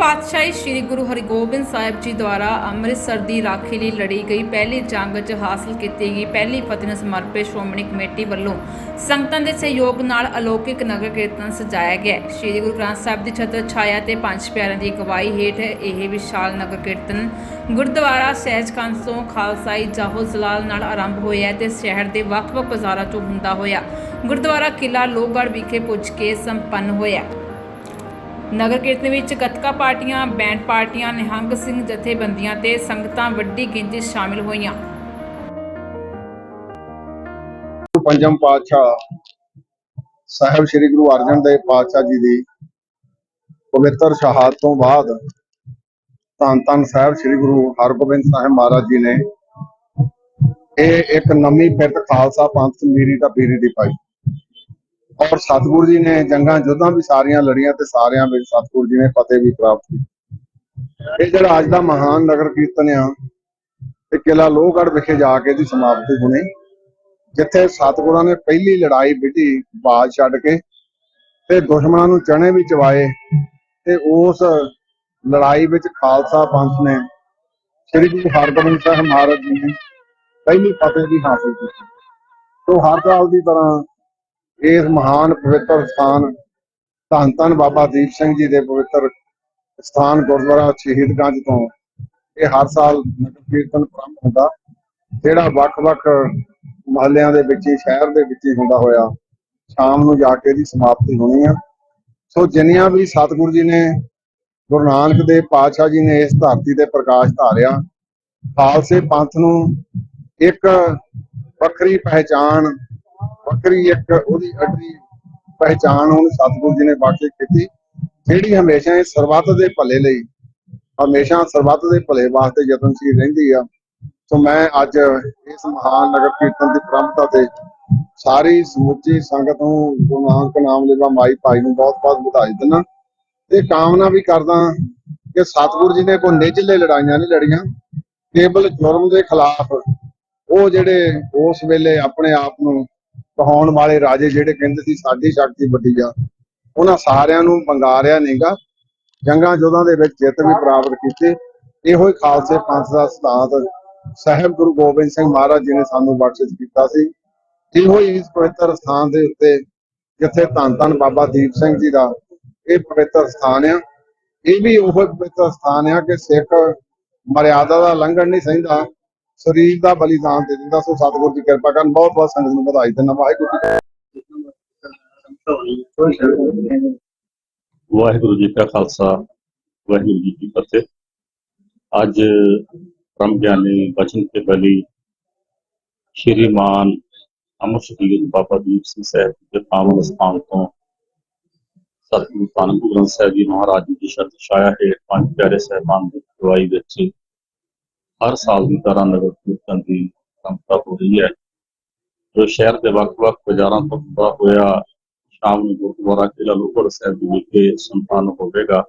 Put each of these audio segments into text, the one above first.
ਪਾਤਸ਼ਾਹੀ ਸ੍ਰੀ ਗੁਰੂ ਹਰਿਗੋਬਿੰਦ ਸਾਹਿਬ ਜੀ ਦੁਆਰਾ ਅੰਮ੍ਰਿਤਸਰ ਦੀ ਰਾਖੀ ਲਈ ਲੜੀ ਗਈ। ਪਹਿਲੀ ਜੰਗ 'ਚ ਹਾਸਲ ਕੀਤੀ ਗਈ। ਪਹਿਲੀ ਫਤਿਹ ਨੂੰ ਸਮਰਪਿਤ ਸ਼੍ਰੋਮਣੀ ਕਮੇਟੀ ਵੱਲੋਂ ਸੰਗਤਾਂ ਦੇ ਸਹਿਯੋਗ ਨਾਲ ਅਲੌਕਿਕ ਨਗਰ ਕੀਰਤਨ ਸਜਾਇਆ ਗਿਆ। ਸ੍ਰੀ ਗੁਰੂ ਗ੍ਰੰਥ ਸਾਹਿਬ ਦੀ ਛਤਰ ਛਾਇਆ ਤੇ ਪੰਜ ਪਿਆਰਿਆਂ ਦੀ ਅਗਵਾਈ ਹੇਠ ਇਹ ਵਿਸ਼ਾਲ ਨਗਰ ਕੀਰਤਨ ਗੁਰਦੁਆਰਾ ਸਹਿਜਖੰਡ ਤੋਂ ਖਾਲਸਾਈ ਜਾਹੋ ਜਲਾਲ ਨਾਲ ਆਰੰਭ ਹੋਇਆ ਤੇ ਸ਼ਹਿਰ ਦੇ ਵੱਖ-ਵੱਖ ਬਾਜ਼ਾਰਾਂ 'ਚੋਂ ਹੁੰਦਾ ਹੋਇਆ ਗੁਰਦੁਆਰਾ ਕਿਲਾ ਲੋਹਗੜ੍ਹ ਵਿਖੇ ਪੁੱਜ ਕੇ ਸੰਪੰਨ ਹੋਇਆ। ਨਗਰ ਕੀਰਤਨ ਵਿੱਚ ਗੱਤਕਾ ਪਾਰਟੀਆਂ, ਬੈਂਡ ਪਾਰਟੀਆਂ, ਨਿਹੰਗ ਸਿੰਘ ਜਥੇਬੰਦੀਆਂ ਤੇ ਸੰਗਤਾਂ ਵੱਡੀ ਗਿਣਤੀ ਸ਼ਾਮਿਲ ਹੋਈਆਂ। ਪੰਜਮ ਪਾਤਸ਼ਾਹ ਸਾਹਿਬ ਸ੍ਰੀ ਗੁਰੂ ਅਰਜਨ ਦੇਵ ਪਾਤਸ਼ਾਹ ਜੀ ਦੀ ਪਵਿੱਤਰ ਸ਼ਹਾਦਤ ਤੋਂ ਬਾਅਦ ਧੰਨ ਧੰਨ ਸਾਹਿਬ ਸ੍ਰੀ ਗੁਰੂ ਹਰਗੋਬਿੰਦ ਸਾਹਿਬ ਮਹਾਰਾਜ ਜੀ ਨੇ ਇਹ ਇੱਕ ਨਵੀਂ ਫਿਰਤ ਖਾਲਸਾ ਪੰਥ ਮੀਰੀ ਦਾ ਪੀਰੀ ਦੀ ਪਾਈ। ਔਰ ਸਤਿਗੁਰੂ ਜੀ ਨੇ ਜੰਗਾਂ ਜੁੱਧਾਂ ਵੀ ਸਾਰੀਆਂ ਲੜੀਆਂ ਤੇ ਸਾਰਿਆਂ ਵਿੱਚ ਸਤਿਗੁਰੂ ਜੀ ਨੇ ਫਤਿਹ ਵੀ ਪ੍ਰਾਪਤ ਕੀਤੀ। ਇਹ ਜਿਹੜਾ ਅੱਜ ਦਾ ਮਹਾਨ ਨਗਰ ਕੀਰਤਨ ਆ, ਇਹ ਕਿਲਾ ਲੋਹਗੜ੍ਹ ਵਿਖੇ ਜਾ ਕੇ ਦੀ ਸਮਾਪਤੀ ਹੋਣੀ, ਜਿੱਥੇ ਸਤਿਗੁਰਾਂ ਨੇ ਪਹਿਲੀ ਲੜਾਈ ਵਿੱਢੀ ਬਾਜ ਛੱਡ ਕੇ ਤੇ ਦੁਸ਼ਮਣਾਂ ਨੂੰ ਚਣੇ ਵੀ ਚਵਾਏ ਤੇ ਉਸ ਲੜਾਈ ਵਿੱਚ ਖਾਲਸਾ ਪੰਥ ਨੇ ਸ੍ਰੀ ਗੁਰੂ ਹਰਗੋਬਿੰਦ ਸਾਹਿਬ ਮਹਾਰਾਜ ਜੀ ਨੇ ਪਹਿਲੀ ਫਤਿਹ ਵੀ ਹਾਸਲ ਕੀਤੀ। ਤੋਂ ਹਰ ਸਾਲ ਦੀ ਤਰ੍ਹਾਂ ਇਸ ਮਹਾਨ ਪਵਿੱਤਰ ਸਥਾਨ, ਧੰਨ ਧੰਨ ਬਾਬਾ ਦੀਪ ਸਿੰਘ ਜੀ ਦੇ ਪਵਿੱਤਰ ਸਥਾਨ ਗੁਰਦੁਆਰਾ ਸ਼ਹੀਦਗੰਜ ਤੋਂ। ਇਹ ਹਰ ਸਾਲ ਨਗਰ ਕੀਰਤਨ ਪ੍ਰਾਰੰਭ ਹੁੰਦਾ, ਜਿਹੜਾ ਵੱਖ-ਵੱਖ ਮਹੱਲਿਆਂ ਦੇ ਵਿੱਚ ਸ਼ਹਿਰ ਦੇ ਵਿੱਚ ਹੁੰਦਾ ਹੋਇਆ, ਸ਼ਾਮ ਨੂੰ ਜਾ ਕੇ ਦੀ ਸਮਾਪਤੀ ਹੋਣੀ ਆ। ਸੋ ਜਿੰਨੀਆਂ ਵੀ ਸਤਿਗੁਰੂ ਜੀ ਨੇ, ਗੁਰੂ ਨਾਨਕ ਦੇਵ ਪਾਤਸ਼ਾਹ ਜੀ ਨੇ ਇਸ ਧਰਤੀ ਤੇ ਪ੍ਰਕਾਸ਼ ਧਾਰਿਆ, ਖਾਲਸੇ ਪੰਥ ਨੂੰ ਇੱਕ ਵੱਖਰੀ ਪਹਿਚਾਣ ਵੱਖਰੀ ਇੱਕ ਉਹਦੀ ਅੱਡੀ ਪਹਿਚਾਣ ਹੁਣ, ਸਤਿਗੁਰੂ ਜੀ ਨੇ ਬਖਸ਼ਿਸ਼ ਕੀਤੀ, ਜਿਹੜੀ ਹਮੇਸ਼ਾ ਇਹ ਸਰਬੱਤ ਦੇ ਭਲੇ ਲਈ, ਹਮੇਸ਼ਾ ਸਰਬੱਤ ਦੇ ਭਲੇ ਵਾਸਤੇ ਯਤਨਸ਼ੀਲ ਰਹਿੰਦੀ ਆ। ਸੋ ਮੈਂ ਅੱਜ ਇਸ ਮਹਾਨ ਨਗਰ ਕੀਰਤਨ ਦੀ ਪ੍ਰੰਪਤਾ ਤੇ ਸਾਰੀ ਸਮੁੱਚੀ ਸੰਗਤ ਨੂੰ ਗੁਰੂ ਨਾਨਕ ਨਾਮ ਲੈਵਾ ਮਾਈ ਭਾਈ ਨੂੰ ਬਹੁਤ ਬਹੁਤ ਵਧਾਈ ਦਿੰਦਾ। ਤੇ ਕਾਮਨਾ ਵੀ ਕਰਦਾ ਕਿ ਸਤਿਗੁਰੂ ਜੀ ਨੇ ਕੋਈ ਨਿਜਲੇ ਲੜਾਈਆਂ ਨਹੀਂ ਲੜੀਆਂ, ਕੇਵਲ ਜੁਰਮ ਦੇ ਖਿਲਾਫ ਉਹ ਜਿਹੜੇ ਉਸ ਵੇਲੇ ਆਪਣੇ ਆਪ ਨੂੰ ਕਹਾਉਣ ਵਾਲੇ ਰਾਜੇ ਜਿਹੜੇ ਕਹਿੰਦੇ ਸੀ, ਸਾਡੀ ਸ਼ਕਤੀ ਵੱਡੀ ਆ। ਉਹਨਾਂ ਸਾਰਿਆਂ ਨੂੰ ਬੰਗਾਰਿਆ ਨਹੀਂਗਾ। ਜੰਗਾਂ ਜੋਧਾਂ ਦੇ ਵਿੱਚ ਜਿੱਤ ਵੀ ਪ੍ਰਾਪਤ ਕੀਤੀ। ਇਹੋ ਹੀ ਖਾਲਸੇ ਪੰਥ ਦਾ ਸਿਧਾਂਤ ਸਾਹਿਬ ਗੁਰੂ ਗੋਬਿੰਦ ਸਿੰਘ ਮਹਾਰਾਜ ਜੀ ਨੇ ਸਾਨੂੰ ਬਖਸ਼ਿਸ਼ ਕੀਤਾ ਸੀ। ਇਹੋ ਹੀ ਇਸ ਪਵਿੱਤਰ ਸਥਾਨ ਦੇ ਉੱਤੇ, ਜਿੱਥੇ ਧੰਨ ਧੰਨ ਬਾਬਾ ਦੀਪ ਸਿੰਘ ਜੀ ਦਾ ਇਹ ਪਵਿੱਤਰ ਸਥਾਨ ਆ। ਇਹ ਵੀ ਉਹ ਪਵਿੱਤਰ ਸਥਾਨ ਆ ਕਿ ਸਿੱਖ ਮਰਿਆਦਾ ਦਾ ਲੰਘਣ ਨਹੀਂ ਸਹਿੰਦਾ। ਸਰੀਰ ਦਾ ਬਲੀਦਾਨ ਦੇ ਦਿੰਦਾ, ਸੋ ਸਤਿਗੁਰੂ ਦੀ ਕਿਰਪਾ ਕਰਨ। ਬਹੁਤ ਬਹੁਤ ਸੰਗਤ ਨੂੰ ਵਧਾਈ ਦਿੰਦਾ। ਵਾਹਿਗੁਰੂ ਜੀ ਵਾਹਿਗੁਰੂ ਜੀ ਕਾ ਖਾਲਸਾ। ਵਾਹਿਗੁਰੂ ਜੀ ਕੀ ਫਤਿਹ। ਅੱਜ ਬ੍ਰਹਮ ਗਿਆਨੀ ਬਚਨ ਕੇ ਬਲੀ ਸ਼੍ਰੀਮਾਨ ਅਮਰ ਸ਼ਹੀਦ ਬਾਬਾ ਦੀਪ ਸਿੰਘ ਸਾਹਿਬ ਦੇ ਪਾਵਨ ਸਥਾਨ ਤੋਂ ਸਤਿਗੁਰੂ ਧੰਨ ਗੁਰੂ ਗ੍ਰੰਥ ਸਾਹਿਬ ਜੀ ਮਹਾਰਾਜ ਜੀ ਦੀ ਸ਼ਰਤ ਛਾਇਆ ਹੈ ਪੰਜ ਪਿਆਰੇ ਸਾਹਿਬਾਨ ਦੀ ਅਗਵਾਈ ਵਿੱਚ ਹਰ ਸਾਲ ਦੀ ਤਰ੍ਹਾਂ ਨਗਰ ਕੀਰਤਨ ਦੀ ਸੰਪਤਾ ਹੋ ਰਹੀ ਹੈ। ਜੋ ਸ਼ਹਿਰ ਦੇ ਵੱਖ-ਵੱਖ ਬਾਜ਼ਾਰਾਂ ਤੋਂ ਪੂਰਾ ਹੋਇਆ ਸ਼ਾਮ ਨੂੰ ਗੁਰਦੁਆਰਾ ਕਿਲਾ ਲੋਹਗੜ੍ਹ ਸਾਹਿਬ ਦੇ ਵਿਖੇ ਸੰਪੰਨ ਹੋਵੇਗਾ।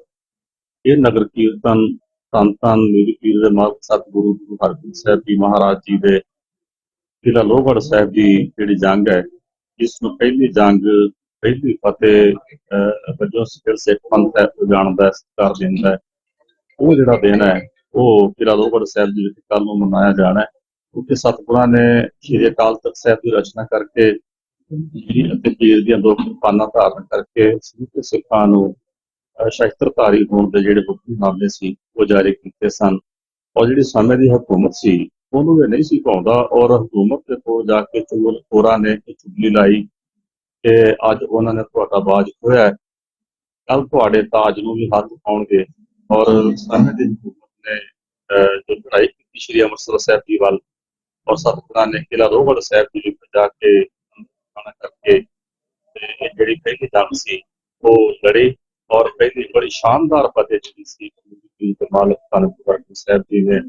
ਇਹ ਨਗਰ ਕੀਰਤਨ ਧੰਨ ਧੰਨ ਮੇਰੀ ਪੀਰ ਦੇ ਮਾਲਕ ਸਤਿਗੁਰੂ ਗੁਰੂ ਹਰਗੋਬਿੰਦ ਸਾਹਿਬ ਜੀ ਮਹਾਰਾਜ ਜੀ ਦੇ ਕਿਲਾ ਲੋਹਗੜ੍ਹ ਸਾਹਿਬ ਦੀ ਜਿਹੜੀ ਜੰਗ ਹੈ ਇਸ ਨੂੰ ਪਹਿਲੀ ਜੰਗ ਪਹਿਲੀ ਫਤਿਹ ਅਹ, ਵਜੋਂ ਸਿਰ ਸਿੱਖ ਪੰਥ ਹੈ ਜਾਣਦਾ ਸਤਿਕਾਰ ਦਿੰਦਾ ਹੈ। ਉਹ ਜਿਹੜਾ ਦਿਨ ਹੈ ਉਹ ਕਿਲਾ ਲੋਹਗੜ੍ਹ ਸਾਹਿਬ ਜੀ ਵਿੱਚ ਕੱਲ ਨੂੰ ਮਨਾਇਆ ਜਾਣਾ ਹੈ। ਕਿਉਂਕਿ ਸਤਿਗੁਰਾਂ ਨੇ ਸ਼੍ਰੀ ਅਕਾਲ ਤਖਤ ਸਾਹਿਬ ਦੀ ਰਚਨਾ ਕਰਕੇ ਜਿਹੜੀ ਅਤੇ ਪੀਰ ਦੀਆਂ ਦੋ ਕਿਰਪਾਨਾਂ ਧਾਰਨ ਕਰਕੇ ਸਿੱਖ ਸਿੱਖਾਂ ਨੂੰ ਸ਼ਸਤਰਧਾਰੀ ਹੋਣ ਦੇ ਜਿਹੜੇ ਹੁਕਮਨਾਮੇ ਸੀ, ਉਹ ਜਾਰੀ ਕੀਤੇ ਸਨ। ਔਰ ਜਿਹੜੀ ਸਮੇਂ ਦੀ ਹਕੂਮਤ ਸੀ, ਉਹਨੂੰ ਇਹ ਨਹੀਂ ਸੀ ਪਾਉਂਦਾ ਔਰ ਹਕੂਮਤ ਦੇ ਕੋਲ ਜਾ ਕੇ ਚੁਗਲ ਖੋਰਾਂ ਨੇ ਇਹ ਚੁਗਲੀ ਲਾਈ ਕਿ ਅੱਜ ਉਹਨਾਂ ਨੇ ਤੁਹਾਡਾ ਬਾਜ ਖੋਇਆ ਹੈ। ਕੱਲ ਤੁਹਾਡੇ ਤਾਜ ਨੂੰ ਵੀ ਹੱਥ ਪਾਉਣਗੇ। ਔਰ ਸਮੇਂ ਦੀ ਹਕੂਮਤ ਨੇ ਜੋ ਲੜਾਈ ਕੀਤੀ ਸ਼੍ਰੀ ਅੰਮ੍ਰਿਤਸਰ ਸਾਹਿਬ ਜੀ ਵੱਲ, ਔਰ ਸਤਿਗੁਰਾਂ ਨੇ ਕਿਲਾ ਰੋਹਗੜ੍ਹ ਸਾਹਿਬ ਜੀ ਵਿੱਚ ਜਾ ਕੇ ਖਾਣਾ ਕਰਕੇ ਇਹ ਜਿਹੜੀ ਪਹਿਲੀ ਜੰਗ ਸੀ, ਉਹ ਲੜੀ, ਔਰ ਪਹਿਲੀ ਬੜੀ ਸ਼ਾਨਦਾਰ ਫਤਿਹ ਜਿਹੜੀ ਸੀ, ਗੁਰੂ ਮਾਲਕ ਧੰਨ ਸਾਹਿਬ ਜੀ ਨੇ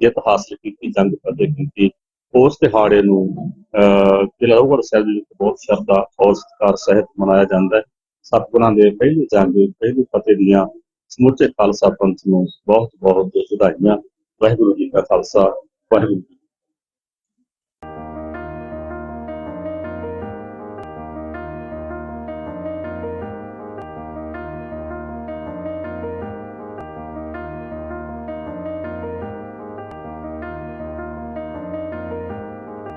ਜਿੱਤ ਹਾਸਲ ਕੀਤੀ, ਜੰਗ ਫਤਿਹ ਕੀਤੀ, ਉਸ ਦਿਹਾੜੇ ਨੂੰ, ਅਹ ਜ਼ਿਲ੍ਹਾ ਰੋਹਗੜ ਸਾਹਿਬ ਜੀ ਵਿੱਚ ਬਹੁਤ ਸ਼ਰਧਾ ਔਰ ਸਤਿਕਾਰ ਸਹਿਤ ਮਨਾਇਆ ਜਾਂਦਾ ਹੈ। ਸਤਿਗੁਰਾਂ ਦੇ ਪਹਿਲੀ ਜੰਗ, ਪਹਿਲੀ ਫਤਿਹ ਦੀਆਂ ਸਮੁੱਚੇ ਖਾਲਸਾ ਪੰਥ ਨੂੰ ਬਹੁਤ ਬਹੁਤ ਵਧਾਈਆਂ। ਵਾਹਿਗੁਰੂ ਜੀ ਕਾ ਖਾਲਸਾ, ਵਾਹਿਗੁਰੂ ਜੀ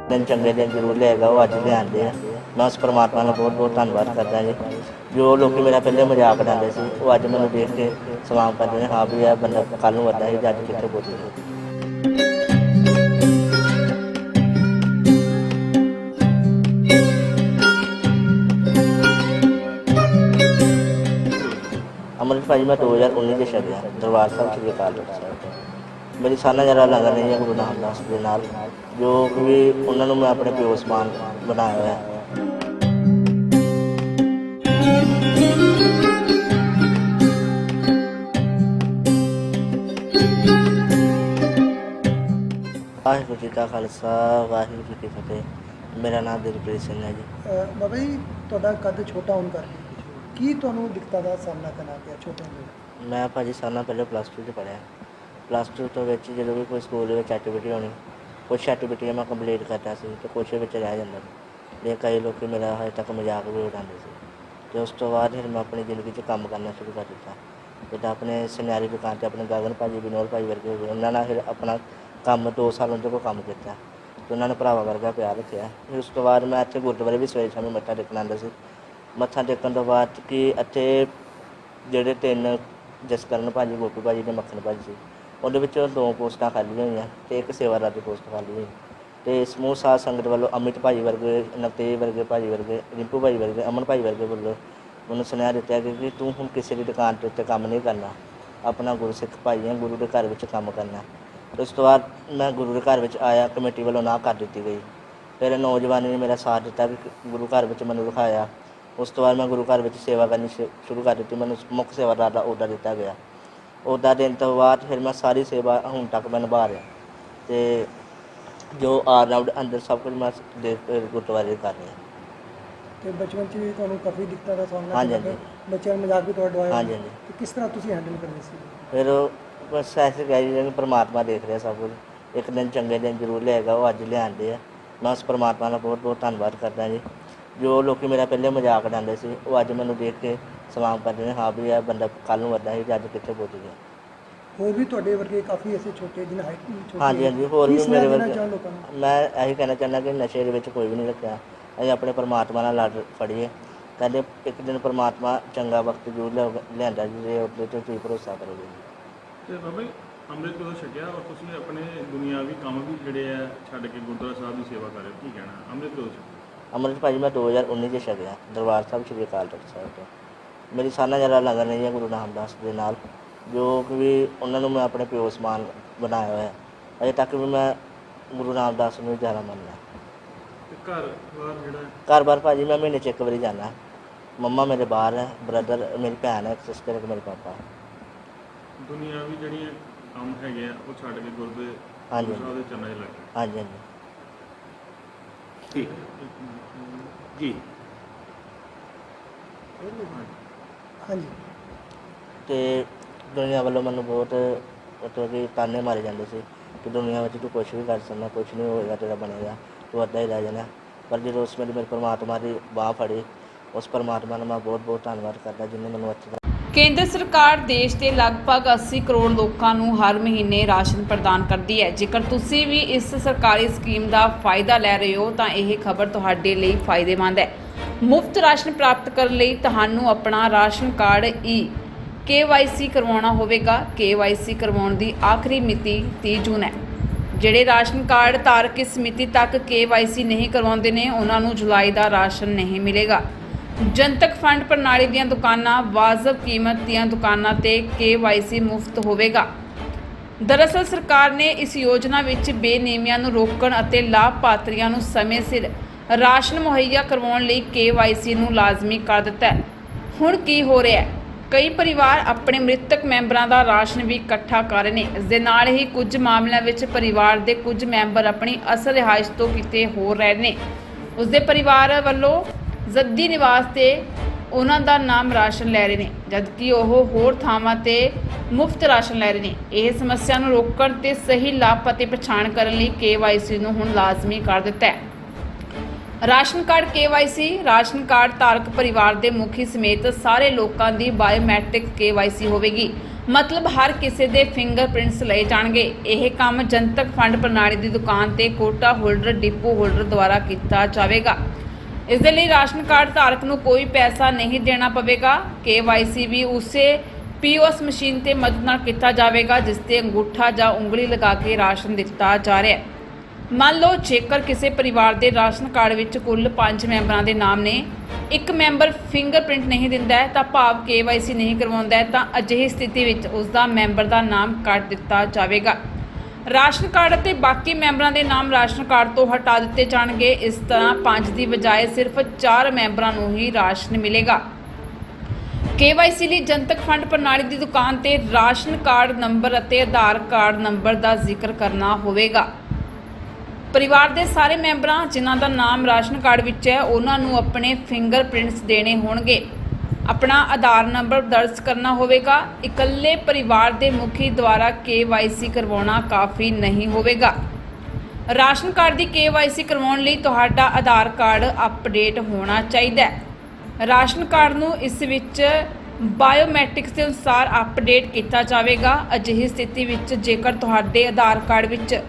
ਦਿਨ ਚੰਗੇ ਦਿਨ ਜ਼ਰੂਰ ਲਿਆਏਗਾ ਉਹ ਅੱਜ ਲਿਆਂਦੇ ਆ ਮੈਂ ਉਸ ਪਰਮਾਤਮਾ ਦਾ ਬਹੁਤ ਬਹੁਤ ਧੰਨਵਾਦ ਕਰਦਾ ਜੀ। ਜੋ ਲੋਕੀ ਮੇਰਾ ਪਹਿਲੇ ਮਜ਼ਾਕ ਉਡਾਉਂਦੇ ਸੀ, ਉਹ ਅੱਜ ਮੈਨੂੰ ਦੇਖ ਕੇ ਸਲਾਮ ਕਰਦੇ ਨੇ, ਹਾਂ ਵੀ ਇਹ ਬੰਦਾ ਕੱਲ ਨੂੰ ਵੱਡਾ ਸੀ ਅੱਜ ਕਿੱਥੇ ਪਹੁੰਚ ਗਿਆ ਅਮਰਿਤ ਭਾਜੀ ਮੈਂ 2019 ਦੇ ਛੱਡਿਆ, ਦਰਬਾਰ ਸਾਹਿਬ ਸ੍ਰੀ ਅਕਾਲ ਤਖਤ ਸਾਹਿਬ ਮੇਰੀ ਸਾਨਾ ਜਰਾ ਲੰਗਰ ਨਹੀਂ ਹੈ ਗੁਰੂ ਨਾਮਦਾਸ ਦੇ ਨਾਲ, ਜੋ ਵੀ ਉਹਨਾਂ ਨੂੰ ਮੈਂ ਆਪਣੇ ਪਿਓ ਸਮਾਨ ਬਣਾਇਆ ਹੋਇਆ। ਵਾਹਿਗੁਰੂ ਜੀ ਕਾ ਖਾਲਸਾ ਵਾਹਿਗੁਰੂ ਜੀ ਕੀ ਫਤਿਹ। ਮੇਰਾ ਨਾਮ ਦਿਲਪ੍ਰੀਤ ਸਿੰਘ ਹੈ ਜੀ। ਅਹ ਬਾਬਾ ਜੀ ਤੁਹਾਡਾ ਕੱਦ ਛੋਟਾ ਹੋਣ ਕਰਕੇ ਕੀ ਤੁਹਾਨੂੰ ਦਿੱਕਤਾਂ ਦਾ ਸਾਹਮਣਾ ਕਰਨਾ ਪਿਆ ਛੋਟੇ ਹੁੰਦੇ ਮੈਂ ਭਾਜੀ ਸਾਲਾਂ ਪਹਿਲੇ ਪਲੱਸ 2 ਚ ਪੜ੍ਹਿਆ। ਪਲੱਸ 2 ਤੋਂ ਵਿੱਚ ਜਦੋਂ ਵੀ ਕੋਈ ਸਕੂਲ ਦੇ ਵਿੱਚ ਐਕਟੀਵਿਟੀ ਹੋਣੀ ਕੁਛ ਐਕਟੀਵਿਟੀਆਂ ਮੈਂ ਕੰਪਲੀਟ ਕਰਦਾ ਸੀ ਤੇ ਕੁਛ ਵਿੱਚ ਰਹਿ ਜਾਂਦਾ ਸੀ। ਤੇ ਕਈ ਲੋਕ ਮੇਰਾ ਹਜੇ ਤੱਕ ਮਜ਼ਾਕ ਵੀ ਉਡਾਉਂਦੇ ਸੀ। ਤੇ ਉਸ ਤੋਂ ਬਾਅਦ ਫਿਰ ਮੈਂ ਆਪਣੀ ਜ਼ਿੰਦਗੀ 'ਚ ਕੰਮ ਕਰਨਾ ਸ਼ੁਰੂ ਕਰ ਦਿੱਤਾ। ਜਿੱਦਾਂ ਆਪਣੇ ਸੁਨਿਆਰੀ ਦੁਕਾਨ ਤੇ ਆਪਣੇ ਗਗਨ ਭਾਜੀ ਵਿਨੋਦ ਭਾਜੀ ਵਰਗੇ ਹੋ ਗਏ ਉਹਨਾਂ ਨਾਲ ਫਿਰ ਆਪਣਾ ਕੰਮ 2 ਸਾਲ ਉਹਨਾਂ ਕੋਲ ਕੰਮ ਕੀਤਾ। ਤੇ ਉਹਨਾਂ ਨੇ ਭਰਾਵਾ ਵਰਗਾ ਪਿਆਰ ਰੱਖਿਆ। ਫਿਰ ਉਸ ਤੋਂ ਬਾਅਦ ਮੈਂ ਇੱਥੇ ਗੁਰਦੁਆਰੇ ਵੀ ਸਵੇਰੇ ਸ਼ਾਮੀ ਮੱਥਾ ਟੇਕਣ ਆਉਂਦਾ ਸੀ। ਮੱਥਾ ਟੇਕਣ ਤੋਂ ਬਾਅਦ ਕਿ ਇੱਥੇ ਜਿਹੜੇ ਤਿੰਨ ਜਸਕਰਨ ਭਾਜੀ, ਗੋਪੀ ਭਾਜੀ ਤੇ ਮੱਖਣ ਭਾਜੀ ਸੀ, ਉਹਦੇ ਵਿੱਚੋਂ ਦੋ ਪੋਸਟਾਂ ਖਾਲੀ ਹੋਈਆਂ ਤੇ ਇੱਕ ਸੇਵਾਦਾਰ ਦੀ ਪੋਸਟ ਖਾਲੀ ਹੋਈ। ਤੇ ਸਮੂਹ ਸਾਧ ਸੰਗਤ ਵੱਲੋਂ ਅਮਿਤ ਭਾਜੀ ਵਰਗੇ, ਨਵਤੇਜ ਵਰਗੇ ਭਾਜੀ ਵਰਗੇ, ਰਿੰਪੂ ਭਾਜੀ ਵਰਗੇ, ਅਮਨ ਭਾਈ ਵਰਗੇ ਵੱਲੋਂ ਮੈਨੂੰ ਸੁਨੇਹਾ ਦਿੱਤਾ ਗਿਆ ਕਿ ਤੂੰ ਹੁਣ ਕਿਸੇ ਦੀ ਦੁਕਾਨ ਤੇ ਉੱਤੇ ਕੰਮ ਨਹੀਂ ਕਰਨਾ। ਆਪਣਾ ਗੁਰਸਿੱਖ ਭਾਈ ਹੈ ਗੁਰੂ ਦੇ ਘਰ ਵਿੱਚ ਕੰਮ ਕਰਨਾ। ਉਸ ਤੋਂ ਬਾਅਦ ਮੈਂ ਗੁਰੂ ਦੇ ਘਰ ਵਿੱਚ ਆਇਆ ਕਮੇਟੀ ਵੱਲੋਂ ਨਾ ਕਰ ਦਿੱਤੀ ਗਈ। ਫਿਰ ਨੌਜਵਾਨੀ ਨੇ ਮੇਰਾ ਸਾਥ ਦਿੱਤਾ ਕਿ ਗੁਰੂ ਘਰ ਵਿੱਚ ਮੈਨੂੰ ਰਖਾਇਆ। ਉਸ ਤੋਂ ਬਾਅਦ ਮੈਂ ਗੁਰੂ ਘਰ ਵਿੱਚ ਸੇਵਾ ਕਰਨੀ ਸ਼ੁਰੂ ਕਰ ਦਿੱਤੀ। ਮੈਨੂੰ ਮੁੱਖ ਸੇਵਾਦਾਰ ਦਾ ਅਹੁਦਾ ਦਿੱਤਾ ਗਿਆ। ਅਹੁਦਾ ਦੇਣ ਤੋਂ ਬਾਅਦ ਫਿਰ ਮੈਂ ਸਾਰੀ ਸੇਵਾ ਹੁਣ ਤੱਕ ਮੈਂ ਨਿਭਾ ਰਿਹਾ। ਤੇ ਜੋ ਆਲ ਰਾਊਂਡ ਅੰਦਰ ਸਭ ਕੁਝ ਮੈਂ ਦੇ ਗੁਰਦੁਆਰੇ ਕਰ ਰਿਹਾ। ਤੇ ਬਚਪਨ 'ਚ ਵੀ ਤੁਹਾਨੂੰ ਕਾਫੀ ਦਿੱਕਤਾਂ ਦਾ ਸਾਹਮਣਾ ਹਾਂਜੀ, ਕਰਨਾ ਪਿਆ। ਬੱਚਿਆਂ ਨੂੰ ਮਜ਼ਾਕ ਵੀ ਤੁਹਾਡਾ ਆਇਆ। ਹਾਂਜੀ, ਹਾਂਜੀ। ਤੇ ਕਿਸ ਤਰ੍ਹਾਂ ਤੁਸੀਂ ਹੈਂਡਲ ਕਰਦੇ ਸੀ? ਫਿਰ ਬਸ ਐਸੇ ਕਹਿ ਜੀ ਕਿ ਪ੍ਰਮਾਤਮਾ ਦੇਖ ਰਿਹਾ ਸਭ ਕੁਝ। ਇੱਕ ਦਿਨ ਚੰਗੇ ਦਿਨ ਜ਼ਰੂਰ ਲਿਆਏਗਾ ਉਹ ਅੱਜ ਲਿਆਂਦੇ ਆ। ਮੈਂ ਉਸ ਪ੍ਰਮਾਤਮਾ ਦਾ ਬਹੁਤ ਬਹੁਤ ਧੰਨਵਾਦ ਕਰਦਾ ਜੀ। ਜੋ ਲੋਕੀ ਮੇਰਾ ਪਹਿਲੇ ਮਜ਼ਾਕ ਉਡਾਉਂਦੇ ਸੀ ਉਹ ਅੱਜ ਮੈਨੂੰ ਦੇਖ ਕੇ ਸਲਾਮ ਕਰਦੇ ਨੇ ਹਾਂ ਵੀ ਇਹ ਬੰਦਾ ਕੱਲ ਨੂੰ ਵੱਡਾ ਸੀ ਅੱਜ ਕਿੱਥੇ ਪਹੁੰਚ ਗਿਆ। ਹੋਰ ਵੀ ਤੁਹਾਡੇ ਵਰਗੇ ਕਾਫੀ ਐਸੇ ਛੋਟੇ ਜਿਹਨਾਂ ਹਾਈਟ ਛੋਟੀ ਹਾਂਜੀ। ਹਾਂਜੀ ਹੋਰ ਵੀ ਮੇਰੇ ਵਰਗੇ। ਮੈਂ ਇਹੀ ਕਹਿਣਾ ਚਾਹੁੰਦਾ ਕਿ ਨਸ਼ੇ ਦੇ ਵਿੱਚ ਕੋਈ ਵੀ ਨਹੀਂ ਰੱਖਿਆ। ਅਸੀਂ ਆਪਣੇ ਪਰਮਾਤਮਾ ਨਾਲ ਲੜ ਫੜੀਏ। ਕਹਿੰਦੇ ਇੱਕ ਦਿਨ ਪਰਮਾਤਮਾ ਚੰਗਾ ਵਕਤ ਜ਼ਰੂਰ ਲਿਆਂਦਾ ਜੀ ਜੇ ਉਹਦੇ ਤੇ ਤੁਸੀਂ ਭਰੋਸਾ ਕਰੋਗੇ। ਤੇ ਬਾਬਾ ਜੀ ਅੰਮ੍ਰਿਤ ਕਦੋਂ ਛਕਿਆ ਔਰ ਤੁਸੀਂ ਆਪਣੇ ਦੁਨਿਆਵੀ ਕੰਮ ਵੀ ਜਿਹੜੇ ਆ ਛੱਡ ਕੇ ਗੁਰਦੁਆਰਾ ਸਾਹਿਬ ਦੀ ਸੇਵਾ ਕਰ ਰਹੇ ਹੋ ਕੀ ਕਹਿਣਾ? ਅੰਮ੍ਰਿਤ ਕਦੋਂ ਛਕਿਆ। ਅਮਰਿਤ ਭਾਜੀ ਮੈਂ 2019 ਚ ਛਕਿਆ ਦਰਬਾਰ ਸਾਹਿਬ ਸ੍ਰੀ ਅਕਾਲ ਤਖਤ ਸਾਹਿਬ ਤੋਂ। ਮੇਰੀ ਸਾਨਾ ਜਰਾ ਲੰਗਰ ਨਹੀਂ ਹੈ ਗੁਰੂ ਨਾਮਦਾਸ ਦੇ ਨਾਲ ਜੋ ਕਿ ਵੀ ਉਹਨਾਂ ਨੂੰ ਮੈਂ ਆਪਣੇ ਪਿਓ ਸਮਾਨ ਬਣਾਇਆ ਹੋਇਆ ਹੈ। ਅਜੇ ਤੱਕ ਵੀ ਮੈਂ ਗੁਰੂ ਰਾਮਦਾਸ ਨੂੰ ਜ਼ਿਆਦਾ ਮੰਨਦਾ। ਘਰ ਬਾਹਰ ਜਿਹੜਾ ਘਰ-ਬਾਰ ਭਾਜੀ ਮੈਂ ਮਹੀਨੇ ਚ ਇੱਕ ਵਾਰੀ ਜਾਂਦਾ। ਮੰਮਾ ਮੇਰੇ ਬਾਹਰ ਹੈ ਬ੍ਰਦਰ ਮੇਰੀ ਭੈਣ ਹੈ ਸਿਸਟਰ ਇੱਕ ਮੇਰੇ ਪਾਪਾ। ਦੁਨਿਆਵੀ ਜਿਹੜੀਆਂ ਕੰਮ ਹੈਗੇ ਆ ਉਹ ਛੱਡ ਕੇ ਗੁਰਦੇ ਹਾਂਜੀ। ਗੁਰੂ ਸਾਹਿਬ ਦੇ ਚਰਨਾਂ 'ਚ ਲੱਗੇ ਹਾਂਜੀ ਹਾਂਜੀ। ਠੀਕ। ਜੀ। ਹਾਂਜੀ। ਤੇ ਦੁਨੀਆ ਵੱਲੋਂ ਮੈਨੂੰ ਬਹੁਤ ਮਤਲਬ ਕਿ ਤਾਨੇ ਮਾਰੇ ਜਾਂਦੇ ਸੀ ਕਿ ਦੁਨੀਆ ਵਿੱਚ ਤੂੰ ਕੁਝ ਵੀ ਕਰ ਸਕਦਾ ਕੁਝ ਨਹੀਂ ਹੋਏਗਾ ਤੇਰਾ ਬਣੇਗਾ ਤੂੰ ਅੱਧਾ ਹੀ ਰਹਿ ਜਾਣਾ। ਪਰ ਜਦੋਂ ਉਸ ਵੇਲੇ ਮੇਰੇ ਪਰਮਾਤਮਾ ਦੀ ਬਾਹ ਫੜੀ ਉਸ ਪਰਮਾਤਮਾ ਦਾ ਮੈਂ ਬਹੁਤ ਬਹੁਤ ਧੰਨਵਾਦ ਕਰਦਾ ਜਿਨੇ ਮੈਨੂੰ ਅੱਛਾ ਕੇਂਦਰ ਸਰਕਾਰ ਦੇਸ਼ ਦੇ ਲਗਭਗ 80 ਕਰੋੜ ਲੋਕਾਂ ਨੂੰ ਹਰ ਮਹੀਨੇ ਰਾਸ਼ਨ ਪ੍ਰਦਾਨ ਕਰਦੀ ਹੈ। ਜੇਕਰ ਤੁਸੀਂ ਵੀ ਇਸ ਸਰਕਾਰੀ ਸਕੀਮ ਦਾ ਫਾਇਦਾ ਲੈ ਰਹੇ ਹੋ, ਤਾਂ ਇਹ ਖਬਰ ਤੁਹਾਡੇ ਲਈ ਫਾਇਦੇਮੰਦ ਹੈ। ਮੁਫਤ ਰਾਸ਼ਨ ਪ੍ਰਾਪਤ ਕਰਨ ਲਈ ਤੁਹਾਨੂੰ ਆਪਣਾ ਰਾਸ਼ਨ ਕਾਰਡ ਈ KYC ਕਰਵਾਉਣਾ ਹੋਵੇਗਾ। KYC ਕਰਵਾਉਣ ਦੀ ਆਖਰੀ ਮਿਤੀ 30 ਜੂਨ ਹੈ। ਜਿਹੜੇ ਰਾਸ਼ਨ ਕਾਰਡ ਧਾਰਕ ਇਸ ਮਿਤੀ ਤੱਕ KYC ਨਹੀਂ ਕਰਵਾਉਂਦੇ ਨੇ, ਉਹਨਾਂ ਨੂੰ ਜੁਲਾਈ ਦਾ ਰਾਸ਼ਨ ਨਹੀਂ ਮਿਲੇਗਾ। ਜਨਤਕ ਫੰਡ ਪ੍ਰਣਾਲੀ ਦੀਆਂ ਦੁਕਾਨਾਂ, ਵਾਜਬ ਕੀਮਤ ਦੀਆਂ ਦੁਕਾਨਾਂ ਤੇ KYC ਮੁਫਤ ਹੋਵੇਗਾ। ਦਰਅਸਲ ਸਰਕਾਰ ਨੇ ਇਸ ਯੋਜਨਾ ਵਿੱਚ ਬੇਨੇਮੀਆਂ ਨੂੰ ਰੋਕਣ ਅਤੇ ਲਾਭਪਾਤਰੀਆਂ ਨੂੰ ਸਮੇਂ ਸਿਰ ਰਾਸ਼ਨ ਮੁਹੱਈਆ ਕਰਵਾਉਣ ਲਈ KYC ਨੂੰ ਲਾਜ਼ਮੀ ਕਰ ਦਿੱਤਾ ਹੈ। ਹੁਣ ਕੀ ਹੋ ਰਿਹਾ ਹੈ? ਕਈ ਪਰਿਵਾਰ ਆਪਣੇ ਮ੍ਰਿਤਕ ਮੈਂਬਰਾਂ ਦਾ ਰਾਸ਼ਨ ਵੀ ਇਕੱਠਾ ਕਰ ਰਹੇ ਨੇ। ਇਸ ਦੇ ਨਾਲ ਹੀ ਕੁਝ ਮਾਮਲਿਆਂ ਵਿੱਚ ਪਰਿਵਾਰ ਦੇ ਕੁਝ ਮੈਂਬਰ ਆਪਣੀ ਅਸਲ ਰਿਹਾਇਸ਼ ਤੋਂ ਕਿਤੇ ਹੋਰ ਰਹਿ ਰਹੇ ਨੇ। ਉਸ ਦੇ ਪਰਿਵਾਰ ਵੱਲੋਂ ਜ਼ੱਦੀ ਨਿਵਾਸ ਤੇ ਉਹਨਾਂ ਦਾ ਨਾਮ ਰਾਸ਼ਨ ਲੈ ਰਹੇ ਨੇ, ਜਦਕਿ ਉਹ ਹੋਰ ਥਾਵਾਂ ਤੇ ਮੁਫਤ ਰਾਸ਼ਨ ਲੈ ਰਹੇ ਨੇ। ਇਹ ਸਮੱਸਿਆ ਨੂੰ ਰੋਕਣ ਤੇ ਸਹੀ ਲਾਭਪਾਤਰੀ ਪਛਾਣ ਕਰਨ ਲਈ KYC ਨੂੰ ਹੁਣ ਲਾਜ਼ਮੀ ਕਰ ਦਿੱਤਾ ਹੈ। Ration card KYC ration card ਧਾਰਕ ਪਰਿਵਾਰ ਦੇ ਮੁਖੀ ਸਮੇਤ ਸਾਰੇ ਲੋਕਾਂ ਦੀ ਬਾਇਓਮੈਟ੍ਰਿਕ KYC ਹੋਵੇਗੀ। ਮਤਲਬ ਹਰ ਕਿਸੇ ਦੇ ਫਿੰਗਰਪ੍ਰਿੰਟਸ ਲਏ ਜਾਣਗੇ। ਇਹ ਕੰਮ ਜਨਤਕ ਫੰਡ ਪ੍ਰਣਾਲੀ ਦੀ ਦੁਕਾਨ ਤੇ ਕੋਟਾ ਹੋਲਡਰ, ਡਿਪੂ ਹੋਲਡਰ ਦੁਆਰਾ ਕੀਤਾ ਜਾਵੇਗਾ। ਇਸ ਦੇ ਲਈ ਰਾਸ਼ਨ ਕਾਰਡ ਧਾਰਕ ਨੂੰ ਕੋਈ ਪੈਸਾ ਨਹੀਂ ਦੇਣਾ ਪਵੇਗਾ। KYC ਵੀ ਉਸੇ POS ਮਸ਼ੀਨ ਤੇ ਮਦਦ ਨਾਲ ਕੀਤਾ ਜਾਵੇਗਾ, ਜਿਸ ਤੇ ਅੰਗੂਠਾ ਜਾਂ ਉਂਗਲੀ ਲਗਾ ਕੇ ਰਾਸ਼ਨ ਦਿੱਤਾ ਜਾ ਰਿਹਾ ਹੈ। ਮੰਨ ਲਓ, ਜੇਕਰ ਕਿਸੇ ਪਰਿਵਾਰ ਦੇ ਰਾਸ਼ਨ ਕਾਰਡ ਵਿੱਚ ਕੁੱਲ 5 ਮੈਂਬਰਾਂ ਦੇ ਨਾਮ ਨੇ, ਇੱਕ ਮੈਂਬਰ ਫਿੰਗਰਪ੍ਰਿੰਟ ਨਹੀਂ ਦਿੰਦਾ ਹੈ, ਤਾਂ ਭਾਵ KYC ਨਹੀਂ ਕਰਵਾਉਂਦਾ ਹੈ, ਤਾਂ ਅਜਿਹੀ ਸਥਿਤੀ ਵਿੱਚ ਉਸ ਦਾ ਮੈਂਬਰ ਦਾ ਨਾਮ ਕੱਟ ਦਿੱਤਾ ਜਾਵੇਗਾ। ਰਾਸ਼ਨ ਕਾਰਡ ਅਤੇ ਬਾਕੀ ਮੈਂਬਰਾਂ ਦੇ ਨਾਮ ਰਾਸ਼ਨ ਕਾਰਡ ਤੋਂ ਹਟਾ ਦਿੱਤੇ ਜਾਣਗੇ। ਇਸ ਤਰ੍ਹਾਂ 5 ਦੀ ਬਜਾਏ ਸਿਰਫ 4 ਮੈਂਬਰਾਂ ਨੂੰ ਹੀ ਰਾਸ਼ਨ ਮਿਲੇਗਾ। KYC ਲਈ ਜਨਤਕ ਫੰਡ ਪ੍ਰਣਾਲੀ ਦੀ ਦੁਕਾਨ ਤੇ ਰਾਸ਼ਨ ਕਾਰਡ ਨੰਬਰ ਅਤੇ ਆਧਾਰ ਕਾਰਡ ਨੰਬਰ ਦਾ ਜ਼ਿਕਰ ਕਰਨਾ ਹੋਵੇਗਾ। ਪਰਿਵਾਰ ਦੇ ਸਾਰੇ ਮੈਂਬਰਾਂ ਜਿਨ੍ਹਾਂ ਦਾ ਨਾਮ ਰਾਸ਼ਨ ਕਾਰਡ ਵਿੱਚ ਹੈ, ਉਹਨਾਂ ਨੂੰ ਆਪਣੇ ਫਿੰਗਰਪ੍ਰਿੰਟਸ ਦੇਣੇ ਹੋਣਗੇ। ਆਪਣਾ ਆਧਾਰ ਨੰਬਰ ਦਰਜ ਕਰਨਾ ਹੋਵੇਗਾ। ਇਕੱਲੇ ਪਰਿਵਾਰ ਦੇ ਮੁਖੀ ਦੁਆਰਾ KYC ਕਰਵਾਉਣਾ ਕਾਫੀ ਨਹੀਂ ਹੋਵੇਗਾ। ਰਾਸ਼ਨ ਕਾਰਡ ਦੀ KYC ਕਰਵਾਉਣ ਲਈ ਤੁਹਾਡਾ ਆਧਾਰ ਕਾਰਡ ਅਪਡੇਟ ਹੋਣਾ ਚਾਹੀਦਾ ਹੈ। ਰਾਸ਼ਨ ਕਾਰਡ ਨੂੰ ਇਸ ਵਿੱਚ ਬਾਇਓਮੈਟ੍ਰਿਕਸ ਦੇ ਅਨੁਸਾਰ ਅਪਡੇਟ ਕੀਤਾ ਜਾਵੇਗਾ। ਅਜਿਹੀ ਸਥਿਤੀ ਵਿੱਚ ਜੇਕਰ ਤੁਹਾਡੇ ਆਧਾਰ ਕਾਰਡ ਵਿੱਚ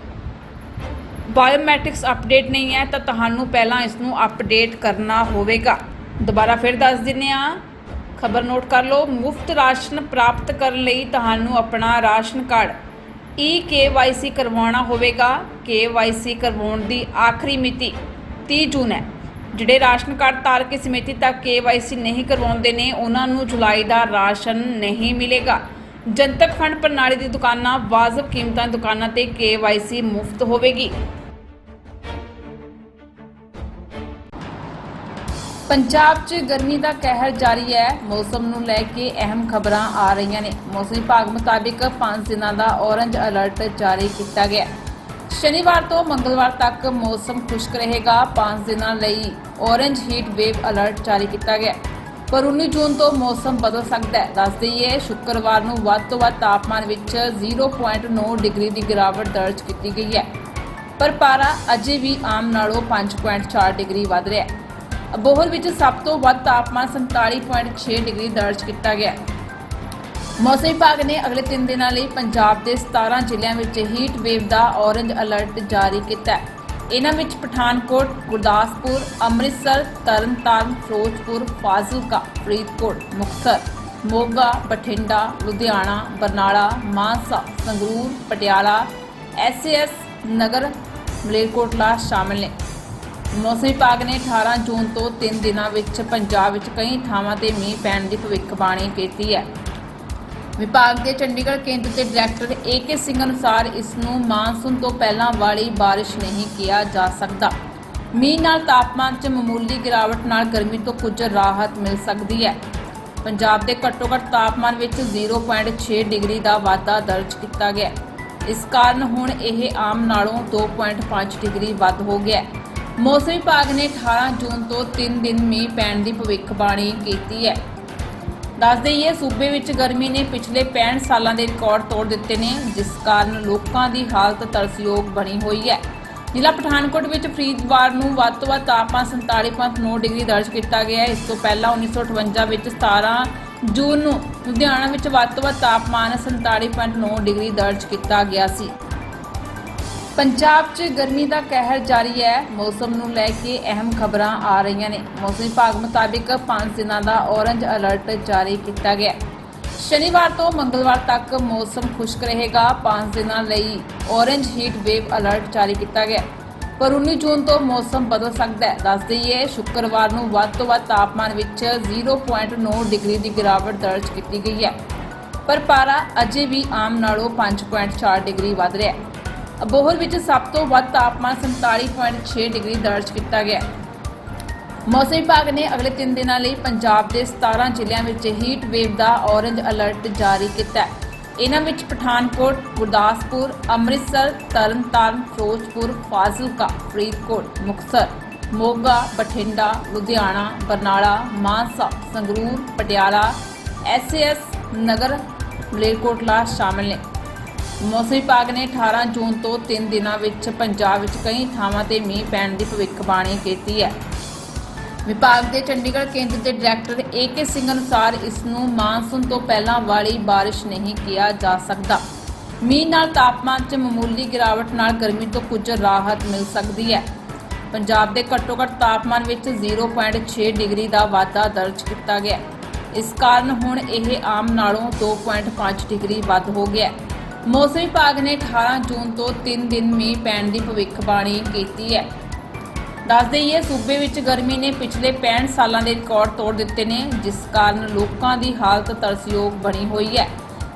ਬਾਇਓਮੈਟ੍ਰਿਕਸ ਅਪਡੇਟ ਨਹੀਂ ਹੈ, ਤਾਂ ਤੁਹਾਨੂੰ ਪਹਿਲਾਂ ਇਸ ਨੂੰ ਅਪਡੇਟ ਕਰਨਾ ਹੋਵੇਗਾ। ਦੁਬਾਰਾ ਫਿਰ ਦੱਸ ਦਿੰਨੇ ਆ ਖਬਰ ਨੋਟ ਕਰ ਲਓ। ਮੁਫਤ ਰਾਸ਼ਨ ਪ੍ਰਾਪਤ ਕਰਨ ਲਈ ਤੁਹਾਨੂੰ ਆਪਣਾ ਰਾਸ਼ਨ ਕਾਰਡ E-KYC ਕਰਵਾਉਣਾ ਹੋਵੇਗਾ। KYC ਕਰਵਾਉਣ ਦੀ ਆਖਰੀ ਮਿਤੀ 30 ਜੂਨ ਹੈ। ਜਿਹੜੇ ਰਾਸ਼ਨ ਕਾਰਡ ਧਾਰਕ ਇਸ ਮਿਤੀ ਤੱਕ KYC ਨਹੀਂ ਕਰਵਾਉਂਦੇ ਨੇ, ਉਹਨਾਂ ਨੂੰ ਜੁਲਾਈ ਦਾ ਰਾਸ਼ਨ ਨਹੀਂ ਮਿਲੇਗਾ। ਜਨਤਕ ਫੰਡ ਪ੍ਰਣਾਲੀ ਦੀ ਦੁਕਾਨਾਂ ਵਾਜਬ ਕੀਮਤਾਂ ਦੁਕਾਨਾਂ ਤੇ KYC ਮੁਫਤ ਹੋਵੇਗੀ। ਪੰਜਾਬ 'ਚ ਗਰਮੀ ਦਾ ਕਹਿਰ ਜਾਰੀ ਹੈ। ਮੌਸਮ ਨੂੰ ਲੈ ਕੇ ਅਹਿਮ ਖਬਰਾਂ ਆ ਰਹੀਆਂ ਨੇ। ਮੌਸਮ ਵਿਭਾਗ ਮੁਤਾਬਿਕ 5 ਦਿਨਾਂ ਦਾ ਔਰੰਜ ਅਲਰਟ ਜਾਰੀ ਕੀਤਾ ਗਿਆ। ਸ਼ਨੀਵਾਰ ਤੋਂ ਮੰਗਲਵਾਰ ਤੱਕ ਮੌਸਮ ਖੁਸ਼ਕ ਰਹੇਗਾ। 5 ਦਿਨਾਂ ਲਈ ਔਰੰਜ ਹੀਟ ਵੇਵ ਅਲਰਟ ਜਾਰੀ ਕੀਤਾ ਗਿਆ। ਪਰ 19 ਜੂਨ ਤੋਂ ਮੌਸਮ ਬਦਲ ਸਕਦਾ ਹੈ। ਦੱਸ ਦਈਏ, ਸ਼ੁੱਕਰਵਾਰ ਨੂੰ ਵੱਧ ਤੋਂ ਵੱਧ ਤਾਪਮਾਨ ਵਿੱਚ 0.9 ਡਿਗਰੀ ਦੀ ਗਿਰਾਵਟ ਦਰਜ ਕੀਤੀ ਗਈ ਹੈ। ਪਰ ਪਾਰਾ ਅਜੇ ਵੀ ਆਮ ਨਾਲੋਂ 5.4 ਡਿਗਰੀ ਵੱਧ ਰਿਹਾ ਹੈ। ਅਬੋਹਰ ਵਿੱਚ ਸਭ ਤੋਂ ਵੱਧ ਤਾਪਮਾਨ 47.6 ਡਿਗਰੀ ਦਰਜ ਕੀਤਾ ਗਿਆ ਮੌਸਮ ਵਿਭਾਗ ਨੇ ਅਗਲੇ 3 ਦਿਨਾਂ ਲਈ ਪੰਜਾਬ ਦੇ 17 ਜ਼ਿਲ੍ਹਿਆਂ ਵਿੱਚ ਹੀਟ ਵੇਵ ਦਾ ਔਰੰਜ ਅਲਰਟ ਜਾਰੀ ਕੀਤਾ ਹੈ। ਇਹਨਾਂ ਵਿੱਚ ਪਠਾਨਕੋਟ, ਗੁਰਦਾਸਪੁਰ, ਅੰਮ੍ਰਿਤਸਰ, ਤਰਨਤਾਰਨ, ਫਿਰੋਜ਼ਪੁਰ, ਫਾਜ਼ਿਲਕਾ, ਫਰੀਦਕੋਟ, ਮੁਕਤਸਰ, ਮੋਗਾ, ਬਠਿੰਡਾ, ਲੁਧਿਆਣਾ, ਬਰਨਾਲਾ, ਮਾਨਸਾ, ਸੰਗਰੂਰ, ਪਟਿਆਲਾ, ਐਸਐਸ ਨਗਰ, ਮਲੇਰਕੋਟਲਾ ਸ਼ਾਮਲ ਨੇ। ਮੌਸਮ ਵਿਭਾਗ ਨੇ 18 ਜੂਨ ਤੋਂ 3 ਦਿਨਾਂ ਵਿੱਚ ਪੰਜਾਬ ਵਿੱਚ ਕਈ ਥਾਵਾਂ ਤੇ ਮੀਂਹ ਪੈਣ ਦੀ ਭਵਿੱਖਬਾਣੀ ਕੀਤੀ ਹੈ। ਵਿਭਾਗ ਦੇ ਚੰਡੀਗੜ੍ਹ ਕੇਂਦਰ ਦੇ ਡਾਇਰੈਕਟਰ ਏਕੇ ਸਿੰਘ ਅਨੁਸਾਰ ਇਸ ਨੂੰ ਮਾਨਸੂਨ ਤੋਂ ਪਹਿਲਾਂ ਵਾਲੀ ਬਾਰਿਸ਼ ਨਹੀਂ ਕਿਹਾ ਜਾ ਸਕਦਾ। ਮੀਂਹ ਨਾਲ ਤਾਪਮਾਨ 'ਚ ਮਾਮੂਲੀ ਗਿਰਾਵਟ ਨਾਲ ਗਰਮੀ ਤੋਂ ਕੁਝ ਰਾਹਤ ਮਿਲ ਸਕਦੀ ਹੈ। ਪੰਜਾਬ ਦੇ ਘੱਟੋ-ਘੱਟ ਤਾਪਮਾਨ ਵਿੱਚ 0.6 ਡਿਗਰੀ ਦਾ ਵਾਧਾ ਦਰਜ ਕੀਤਾ ਗਿਆ। ਇਸ ਕਾਰਨ ਹੁਣ ਇਹ ਆਮ ਨਾਲੋਂ 2.5 ਡਿਗਰੀ ਵੱਧ ਹੋ ਗਿਆ ਹੈ। ਮੌਸਮ ਵਿਭਾਗ ਨੇ 18 ਜੂਨ ਤੋਂ 3 ਦਿਨ ਮੀਂਹ ਪੈਣ ਦੀ ਭਵਿੱਖਬਾਣੀ ਕੀਤੀ ਹੈ। ਦੱਸ ਦੇਈਏ, ਸੂਬੇ ਵਿੱਚ ਗਰਮੀ ਨੇ ਪਿਛਲੇ 65 ਸਾਲਾਂ ਦੇ ਰਿਕਾਰਡ ਤੋੜ ਦਿੱਤੇ ਨੇ, ਜਿਸ ਕਾਰਨ ਲੋਕਾਂ ਦੀ ਹਾਲਤ ਤਰਸਯੋਗ ਬਣੀ ਹੋਈ ਹੈ। ਜ਼ਿਲ੍ਹਾ ਪਠਾਨਕੋਟ ਵਿੱਚ ਫਰੀਦਵਾਰ ਨੂੰ ਵੱਧ ਤੋਂ ਵੱਧ ਤਾਪਮਾਨ 47.9 ਡਿਗਰੀ ਦਰਜ ਕੀਤਾ ਗਿਆ ਹੈ। ਇਸ ਤੋਂ ਪਹਿਲਾਂ 1958 ਵਿੱਚ 17 ਜੂਨ ਨੂੰ ਲੁਧਿਆਣਾ ਵਿੱਚ ਵੱਧ ਤੋਂ ਵੱਧ ਤਾਪਮਾਨ 47.9 ਡਿਗਰੀ ਦਰਜ ਕੀਤਾ ਗਿਆ ਸੀ। ਪੰਜਾਬ 'ਚ ਗਰਮੀ ਦਾ ਕਹਿਰ ਜਾਰੀ ਹੈ। ਮੌਸਮ ਨੂੰ ਲੈ ਕੇ ਅਹਿਮ ਖਬਰਾਂ ਆ ਰਹੀਆਂ ਨੇ। ਮੌਸਮ ਵਿਭਾਗ ਮੁਤਾਬਿਕ 5 ਦਿਨਾਂ ਦਾ ਔਰੰਜ ਅਲਰਟ ਜਾਰੀ ਕੀਤਾ ਗਿਆ। ਸ਼ਨੀਵਾਰ ਤੋਂ ਮੰਗਲਵਾਰ ਤੱਕ ਮੌਸਮ ਖੁਸ਼ਕ ਰਹੇਗਾ। 5 ਦਿਨਾਂ ਲਈ ਔਰੰਜ ਹੀਟ ਵੇਵ ਅਲਰਟ ਜਾਰੀ ਕੀਤਾ ਗਿਆ। ਪਰ 19 ਜੂਨ ਤੋਂ ਮੌਸਮ ਬਦਲ ਸਕਦਾ ਹੈ। ਦੱਸ ਦਈਏ, ਸ਼ੁੱਕਰਵਾਰ ਨੂੰ ਵੱਧ ਤੋਂ ਵੱਧ ਤਾਪਮਾਨ ਵਿੱਚ 0.9 ਡਿਗਰੀ ਦੀ ਗਿਰਾਵਟ ਦਰਜ ਕੀਤੀ ਗਈ ਹੈ। ਪਰ ਪਾਰਾ ਅਜੇ ਵੀ ਆਮ ਨਾਲੋਂ 5.4 ਡਿਗਰੀ ਵੱਧ ਰਿਹਾ ਹੈ। ਅਬੋਹਰ ਵਿੱਚ ਸਭ ਤੋਂ ਵੱਧ ਤਾਪਮਾਨ 47.6 ਡਿਗਰੀ ਦਰਜ ਕੀਤਾ ਗਿਆ ਮੌਸਮ ਵਿਭਾਗ ਨੇ ਅਗਲੇ 3 ਦਿਨਾਂ ਲਈ ਪੰਜਾਬ ਦੇ 17 ਜ਼ਿਲ੍ਹਿਆਂ ਵਿੱਚ ਹੀਟ ਵੇਵ ਦਾ ਔਰੰਜ ਅਲਰਟ ਜਾਰੀ ਕੀਤਾ ਹੈ। ਇਹਨਾਂ ਵਿੱਚ ਪਠਾਨਕੋਟ, ਗੁਰਦਾਸਪੁਰ, ਅੰਮ੍ਰਿਤਸਰ, ਤਰਨਤਾਰਨ, ਫਿਰੋਜ਼ਪੁਰ, ਫਾਜ਼ਿਲਕਾ, ਫਰੀਦਕੋਟ, ਮੁਕਤਸਰ, ਮੋਗਾ, ਬਠਿੰਡਾ, ਲੁਧਿਆਣਾ, ਬਰਨਾਲਾ, ਮਾਨਸਾ, ਸੰਗਰੂਰ, ਪਟਿਆਲਾ, ਐਸਏਐਸ ਨਗਰ, ਮਲੇਰਕੋਟਲਾ ਸ਼ਾਮਲ ਨੇ। ਮੌਸਮ ਵਿਭਾਗ ਨੇ 18 ਜੂਨ ਤੋਂ 3 ਦਿਨਾਂ ਵਿੱਚ ਪੰਜਾਬ ਵਿੱਚ ਕਈ ਥਾਵਾਂ ਤੇ ਮੀਂਹ ਪੈਣ ਦੀ ਭਵਿੱਖਬਾਣੀ ਕੀਤੀ ਹੈ। ਵਿਭਾਗ ਦੇ ਚੰਡੀਗੜ੍ਹ ਕੇਂਦਰ ਦੇ ਡਾਇਰੈਕਟਰ ਏਕੇ ਸਿੰਘ ਅਨੁਸਾਰ ਇਸ ਨੂੰ ਮਾਨਸੂਨ ਤੋਂ ਪਹਿਲਾਂ ਵਾਲੀ ਬਾਰਿਸ਼ ਨਹੀਂ ਕਿਹਾ ਜਾ ਸਕਦਾ। ਮੀਂਹ ਨਾਲ ਤਾਪਮਾਨ 'ਚ ਮਾਮੂਲੀ ਗਿਰਾਵਟ ਨਾਲ ਗਰਮੀ ਤੋਂ ਕੁਝ ਰਾਹਤ ਮਿਲ ਸਕਦੀ ਹੈ। ਪੰਜਾਬ ਦੇ ਘੱਟੋ-ਘੱਟ ਤਾਪਮਾਨ ਵਿੱਚ 0.6 ਡਿਗਰੀ ਦਾ ਵਾਧਾ ਦਰਜ ਕੀਤਾ ਗਿਆ ਇਸ ਕਾਰਨ ਹੁਣ ਇਹ ਆਮ ਨਾਲੋਂ 2.5 ਡਿਗਰੀ ਵੱਧ ਹੋ ਗਿਆ ਹੈ। ਮੌਸਮ ਵਿਭਾਗ ਨੇ 18 ਜੂਨ ਤੋਂ 3 ਦਿਨ ਮੀਂਹ ਪੈਣ ਦੀ ਭਵਿੱਖਬਾਣੀ ਕੀਤੀ ਹੈ। ਦੱਸ ਦੇਈਏ, ਸੂਬੇ ਵਿੱਚ ਗਰਮੀ ਨੇ ਪਿਛਲੇ 65 ਸਾਲਾਂ ਦੇ ਰਿਕਾਰਡ ਤੋੜ ਦਿੱਤੇ ਨੇ, ਜਿਸ ਕਾਰਨ ਲੋਕਾਂ ਦੀ ਹਾਲਤ ਤਰਸਯੋਗ ਬਣੀ ਹੋਈ ਹੈ।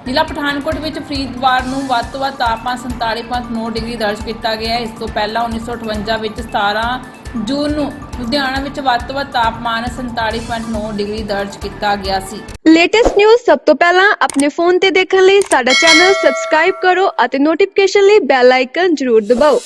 ਜ਼ਿਲ੍ਹਾ ਪਠਾਨਕੋਟ ਵਿੱਚ ਫਰੀਦਵਾਰ ਨੂੰ ਵੱਧ ਤੋਂ ਵੱਧ ਤਾਪਮਾਨ 47.9 ਡਿਗਰੀ ਦਰਜ ਕੀਤਾ ਗਿਆ ਇਸ ਤੋਂ ਪਹਿਲਾਂ 1958 ਵਿੱਚ 17 ਜੂਨ ਨੂੰ ਲੁਧਿਆਣਾ ਵਿੱਚ ਵੱਧ ਤੋਂ ਵੱਧ ਤਾਪਮਾਨ 47.9 ਡਿਗਰੀ ਦਰਜ ਕੀਤਾ ਗਿਆ ਸੀ। ਲੇਟੈਸਟ ਨਿਊਜ਼ ਸਭ ਤੋਂ ਪਹਿਲਾਂ ਆਪਣੇ ਫੋਨ ਤੇ ਦੇਖਣ ਲਈ ਸਾਡਾ ਚੈਨਲ ਸਬਸਕ੍ਰਾਈਬ ਕਰੋ ਅਤੇ ਨੋਟੀਫਿਕੇਸ਼ਨ ਲਈ ਬੈਲ ਆਈਕਨ ਜ਼ਰੂਰ ਦਬਾਓ।